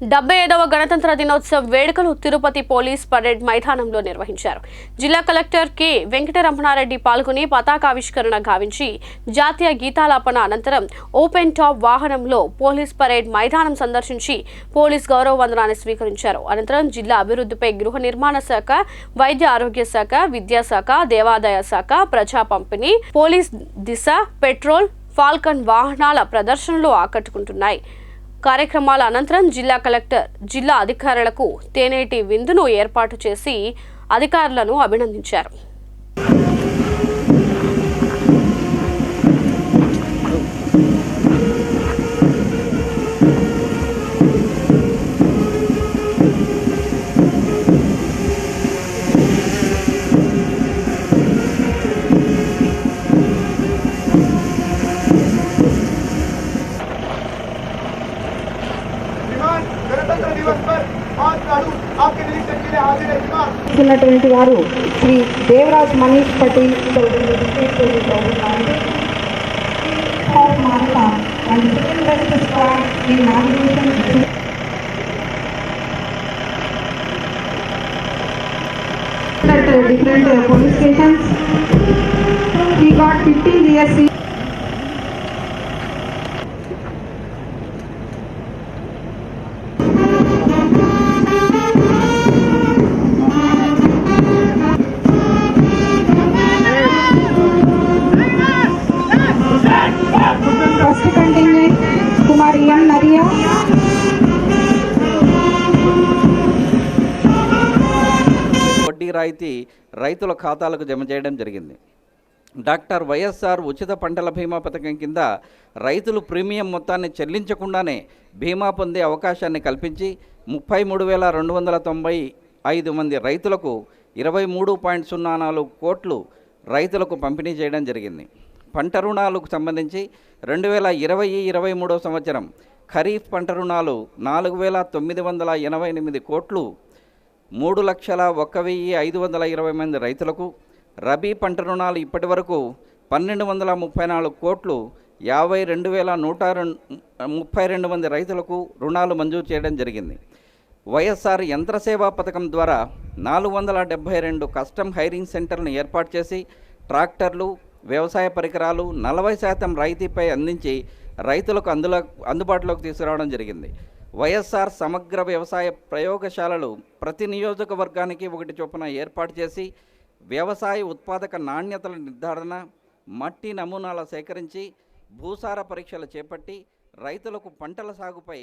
డెబ్బై ఐదవ గణతంత్ర దినోత్సవ వేడుకలు తిరుపతి పోలీస్ పరేడ్ మైదానంలో నిర్వహించారు. జిల్లా కలెక్టర్ కె. వెంకటరమణారెడ్డి పాల్గొని పతాకావిష్కరణ గావించి జాతీయ గీతాలాపన అనంతరం ఓపెన్ టాప్ వాహనంలో పోలీస్ పరేడ్ మైదానం సందర్శించి పోలీస్ గౌరవ వందనాన్ని స్వీకరించారు. అనంతరం జిల్లా అభివృద్ధిపై గృహ నిర్మాణ శాఖ వైద్య ఆరోగ్య శాఖ విద్యాశాఖ దేవాదాయ శాఖ ప్రజా పంపిణీ పోలీస్ దిశ పెట్రోల్ ఫాల్కన్ వాహనాల ప్రదర్శనలు ఆకట్టుకుంటున్నాయి. కార్యక్రమాల అనంతరం జిల్లా కలెక్టర్ జిల్లా అధికారులకు తేనేటి విందును ఏర్పాటు చేసి అధికారులను అభినందించారు. గణతంత్ర దివస్ పర్ మాట్లాడు. ఆప్కే నిరీక్షణ కే హాజర్ ఇస్తున్నటువంటి వారు Shri Devraj Manish Patel and second best ఈ nomination different uh, got 15 years. వడ్డీ రాయితీ రైతుల ఖాతాలకు జమ చేయడం జరిగింది. డాక్టర్ వైఎస్ఆర్ ఉచిత పంటల బీమా పథకం కింద రైతులు ప్రీమియం మొత్తాన్ని చెల్లించకుండానే బీమా పొందే అవకాశాన్ని కల్పించి ముప్పై మూడు వేల రెండు వందల తొంభై ఐదు మంది రైతులకు ఇరవై మూడు పాయింట్ సున్నా నాలుగు కోట్లు రైతులకు పంపిణీ చేయడం జరిగింది. పంట రుణాలకు సంబంధించి రెండు వేల ఇరవై ఇరవై మూడో సంవత్సరం ఖరీఫ్ పంట రుణాలు నాలుగు వేల తొమ్మిది వందల ఎనభై ఎనిమిది కోట్లు మూడు లక్షల ఒక్క వెయ్యి ఐదు వందల ఇరవై మంది రైతులకు రబీ పంట రుణాలు ఇప్పటి వరకు పన్నెండు వందల ముప్పై నాలుగు కోట్లు యాభై రెండు వేల నూట రెండు ముప్పై రెండు మంది రైతులకు రుణాలు మంజూరు చేయడం జరిగింది. వైఎస్ఆర్ యంత్రసేవా పథకం ద్వారా నాలుగు వందల డెబ్బై రెండు కస్టమ్ హైరింగ్ సెంటర్ను ఏర్పాటు చేసి ట్రాక్టర్లు వ్యవసాయ పరికరాలు నలభై శాతం రాయితీపై అందించి రైతులకు అందులో అందుబాటులోకి తీసుకురావడం జరిగింది. వైఎస్ఆర్ సమగ్ర వ్యవసాయ ప్రయోగశాలలు ప్రతి నియోజకవర్గానికి ఒకటి చొప్పున ఏర్పాటు చేసి వ్యవసాయ ఉత్పాదక నాణ్యతల నిర్ధారణ మట్టి నమూనాల సేకరించి భూసార పరీక్షలు చేపట్టి రైతులకు పంటల సాగుపై